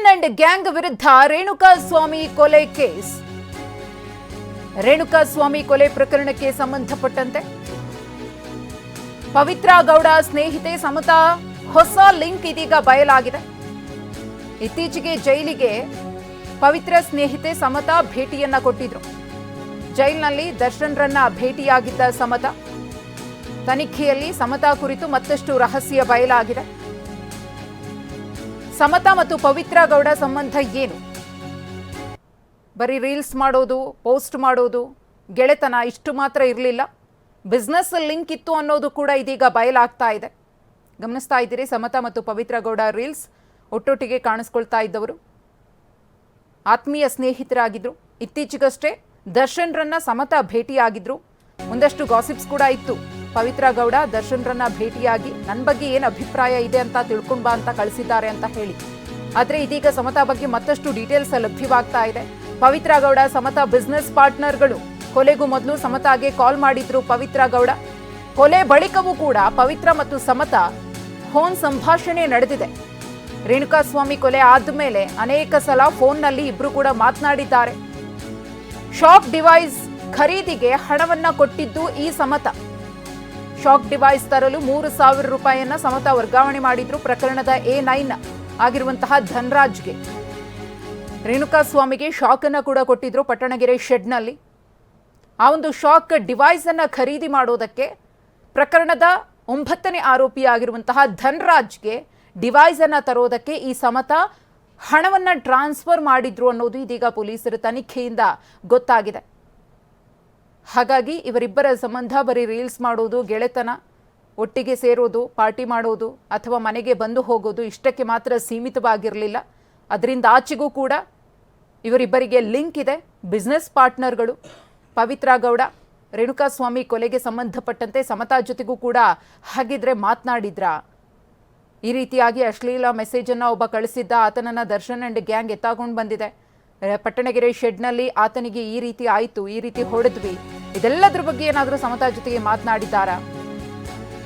Darshan and gang ವಿರುದ್ಧ ರೇಣುಕಾ ಸ್ವಾಮಿ ಕೊಲೆ case. Renuka ಸ್ವಾಮಿ ಕೊಲೆ ಪ್ರಕರಣಕ್ಕೆ ಸಂಬಂಧಪಟ್ಟಂತೆ ಪವಿತ್ರ ಗೌಡ ಸ್ನೇಹಿತೆ ಸಮತಾ ಹೊಸ ಲಿಂಕ್ ಇದೀಗ ಬಯಲಾಗಿದೆ. ಇತ್ತೀಚೆಗೆ ಜೈಲಿಗೆ ಪವಿತ್ರ ಸ್ನೇಹಿತೆ ಸಮತಾ ಭೇಟಿಯನ್ನ ಕೊಟ್ಟಿದ್ರು. ಜೈಲಿನಲ್ಲಿ ದರ್ಶನ್ರನ್ನ ಭೇಟಿಯಾಗಿದ್ದ ಸಮತಾ. ತನಿಖೆಯಲ್ಲಿ ಸಮತಾ ಕುರಿತು ಮತ್ತಷ್ಟು ರಹಸ್ಯ ಬಯಲಾಗಿದೆ. ಸಮತಾ ಮತ್ತು ಪವಿತ್ರ ಗೌಡ ಸಂಬಂಧ ಏನು? ಬರೀ ರೀಲ್ಸ್ ಮಾಡೋದು, ಪೋಸ್ಟ್ ಮಾಡೋದು, ಗೆಳೆತನ ಇಷ್ಟು ಮಾತ್ರ ಇರಲಿಲ್ಲ. ಬಿಸ್ನೆಸ್ ಲಿಂಕ್ ಇತ್ತು ಅನ್ನೋದು ಕೂಡ ಇದೀಗ ಬಯಲಾಗ್ತಾ ಇದೆ. ಗಮನಿಸ್ತಾ ಇದ್ದೀರಿ, ಸಮತಾ ಮತ್ತು ಪವಿತ್ರ ಗೌಡ ರೀಲ್ಸ್ ಒಟ್ಟೊಟ್ಟಿಗೆ ಕಾಣಿಸ್ಕೊಳ್ತಾ ಇದ್ದವರು. ಆತ್ಮೀಯ ಸ್ನೇಹಿತರಾಗಿದ್ದರು ಇತ್ತೀಚೆಗಷ್ಟೇ ದರ್ಶನ್ರನ್ನ ಸಮತಾ ಭೇಟಿಯಾಗಿದ್ದರು ಒಂದಷ್ಟು ಗಾಸಿಪ್ಸ್ ಕೂಡ ಇತ್ತು. ಪವಿತ್ರ ಗೌಡ, ದರ್ಶನ್ರನ್ನ ಭೇಟಿಯಾಗಿ ನನ್ನ ಬಗ್ಗೆ ಏನು ಅಭಿಪ್ರಾಯ ಇದೆ ಅಂತ ತಿಳ್ಕೊಂಡ್ ಬಾ ಅಂತ ಕಳಿಸಿದ್ದಾರೆ ಅಂತ ಹೇಳಿ. ಆದರೆ ಇದೀಗ ಸಮತಾ ಬಗ್ಗೆ ಮತ್ತಷ್ಟು ಡೀಟೇಲ್ಸ್ ಲಭ್ಯವಾಗ್ತಾ ಇದೆ. ಪವಿತ್ರ ಗೌಡ, ಸಮತಾ ಬಿಸ್ನೆಸ್ ಪಾರ್ಟ್ನರ್ಗಳು ಕೊಲೆಗೂ ಮೊದಲು ಸಮತಾಗೆ ಕಾಲ್ ಮಾಡಿದ್ರು ಪವಿತ್ರ ಗೌಡ. ಕೊಲೆ ಬಳಿಕವೂ ಕೂಡ ಪವಿತ್ರ ಮತ್ತು ಸಮತಾ ಫೋನ್ ಸಂಭಾಷಣೆ ನಡೆದಿದೆ. ರೇಣುಕಾಸ್ವಾಮಿ ಕೊಲೆ ಆದ್ಮೇಲೆ ಅನೇಕ ಸಲ ಫೋನ್ನಲ್ಲಿ ಇಬ್ರು ಕೂಡ ಮಾತನಾಡಿದ್ದಾರೆ. ಶಾಪ್ ಡಿವೈಸ್ ಖರೀದಿಗೆ ಹಣವನ್ನ ಕೊಟ್ಟಿದ್ದು ಈ ಸಮತ. ಶಾಕ್ ಡಿವೈಸ್ ತರಲು ಮೂರು ಸಾವಿರ ರೂಪಾಯಿಯನ್ನ ಸಮತ ವರ್ಗಾವಣೆ ಮಾಡಿದ್ರು ಪ್ರಕರಣದ ಎ ನೈನ್ ಆಗಿರುವಂತಹ ಧನ್ರಾಜ್ಗೆ. ರೇಣುಕಾ ಸ್ವಾಮಿಗೆ ಶಾಕ್ ಅನ್ನ ಕೂಡ ಕೊಟ್ಟಿದ್ರು ಪಟ್ಟಣಗೆರೆ ಶೆಡ್ನಲ್ಲಿ. ಆ ಒಂದು ಶಾಕ್ ಡಿವೈಸ್ ಅನ್ನ ಖರೀದಿ ಮಾಡೋದಕ್ಕೆ ಪ್ರಕರಣದ ಒಂಬತ್ತನೇ ಆರೋಪಿಯಾಗಿರುವಂತಹ ಧನ್ರಾಜ್ಗೆ ಡಿವೈಸ್ ಅನ್ನ ತರೋದಕ್ಕೆ ಈ ಸಮತ ಹಣವನ್ನ ಟ್ರಾನ್ಸ್ಫರ್ ಮಾಡಿದ್ರು ಅನ್ನೋದು ಇದೀಗ ಪೊಲೀಸರ ತನಿಖೆಯಿಂದ ಗೊತ್ತಾಗಿದೆ. ಹಾಗಾಗಿ ಇವರಿಬ್ಬರ ಸಂಬಂಧ ಬರೀ ರೀಲ್ಸ್ ಮಾಡೋದು, ಗೆಳೆತನ, ಒಟ್ಟಿಗೆ ಸೇರೋದು, ಪಾರ್ಟಿ ಮಾಡೋದು ಅಥವಾ ಮನೆಗೆ ಬಂದು ಹೋಗೋದು ಇಷ್ಟಕ್ಕೆ ಮಾತ್ರ ಸೀಮಿತವಾಗಿರಲಿಲ್ಲ. ಅದರಿಂದ ಆಚೆಗೂ ಕೂಡ ಇವರಿಬ್ಬರಿಗೆ ಲಿಂಕ್ ಇದೆ. ಬಿಸ್ನೆಸ್ ಪಾರ್ಟ್ನರ್ಗಳು ಪವಿತ್ರ ಗೌಡ ರೇಣುಕಾಸ್ವಾಮಿ ಕೊಲೆಗೆ ಸಂಬಂಧಪಟ್ಟಂತೆ ಸಮತಾ ಜೊತೆಗೂ ಕೂಡ ಹಾಗಿದ್ರೆ ಮಾತನಾಡಿದ್ರ? ಈ ರೀತಿಯಾಗಿ ಅಶ್ಲೀಲ ಮೆಸೇಜನ್ನು ಒಬ್ಬ ಕಳಿಸಿದ್ದ, ಆತನನ್ನು ದರ್ಶನ್ ಅಂಡ್ ಗ್ಯಾಂಗ್ ಎತ್ತಾಕೊಂಡು ಬಂದಿದೆ. ಪಟ್ಟಣಗೆರೆ ಶೆಡ್ನಲ್ಲಿ ಆತನಿಗೆ ಈ ರೀತಿ ಆಯಿತು, ಈ ರೀತಿ ಹೊಡೆದ್ವಿ. ಇದೆಲ್ಲದ್ರ ಬಗ್ಗೆ ಏನಾದರೂ ಸಮತಾ ಜೊತೆಗೆ ಮಾತನಾಡಿದ್ದಾರಾ?